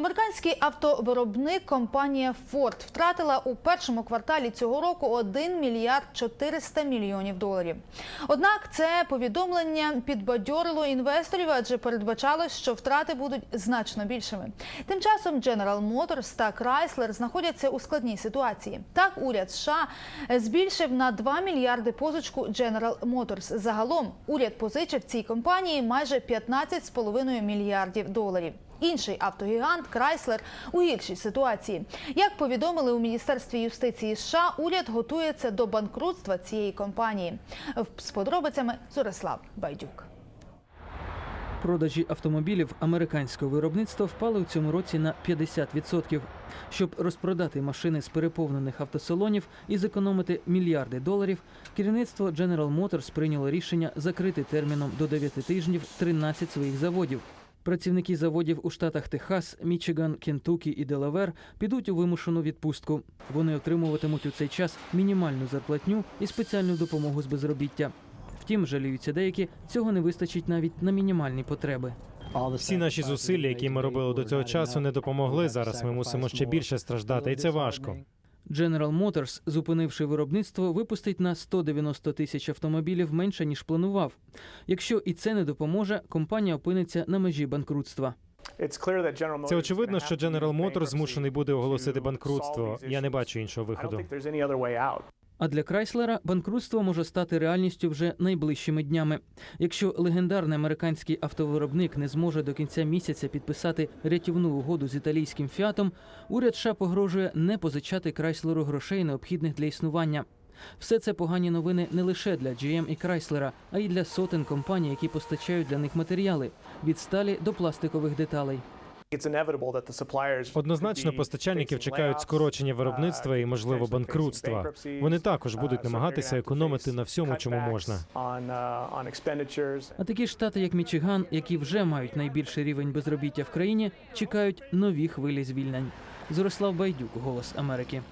Американський автовиробник компанія Ford втратила у першому кварталі цього року 1 мільярд 400 мільйонів доларів. Однак це повідомлення підбадьорило інвесторів, адже передбачалось, що втрати будуть значно більшими. Тим часом General Motors та Chrysler знаходяться у складній ситуації. Так, уряд США збільшив на 2 мільярди позичку General Motors. Загалом уряд позичив цій компанії майже 15,5 мільярдів доларів. Інший автогігант Крайслер у гіршій ситуації. Як повідомили у міністерстві юстиції США, уряд готується до банкрутства цієї компанії. З подробицями Зорислав Байдюк. Продажі автомобілів американського виробництва впали у цьому році на 50%. Щоб розпродати машини з переповнених автосалонів і зекономити мільярди доларів, керівництво General Motors прийняло рішення закрити терміном до 9 тижнів 13 своїх заводів. Працівники заводів у штатах Техас, Мічиган, Кентукі і Делавер підуть у вимушену відпустку. Вони отримуватимуть у цей час мінімальну зарплатню і спеціальну допомогу з безробіття. Втім, жаліються деякі, цього не вистачить навіть на мінімальні потреби. Всі наші зусилля, які ми робили до цього часу, не допомогли. Зараз ми мусимо ще більше страждати, і це важко. General Motors, зупинивши виробництво, випустить на 190 тисяч автомобілів менше ніж планував. Якщо і це не допоможе, компанія опиниться на межі банкрутства. Це очевидно, що General Motors змушений буде оголосити банкрутство. Я не бачу іншого виходу. А для Крайслера банкрутство може стати реальністю вже найближчими днями. Якщо легендарний американський автовиробник не зможе до кінця місяця підписати рятівну угоду з італійським фіатом, уряд США погрожує не позичати Крайслеру грошей, необхідних для існування. Все це погані новини не лише для GM і Крайслера, а й для сотень компаній, які постачають для них матеріали від сталі до пластикових деталей. Однозначно, постачальників чекають скорочення виробництва і, можливо, банкрутства. Вони також будуть намагатися економити на всьому, чому можна. А такі штати, як Мічиган, які вже мають найбільший рівень безробіття в країні, чекають нові хвилі звільнень. Зорислав Байдюк, Голос Америки.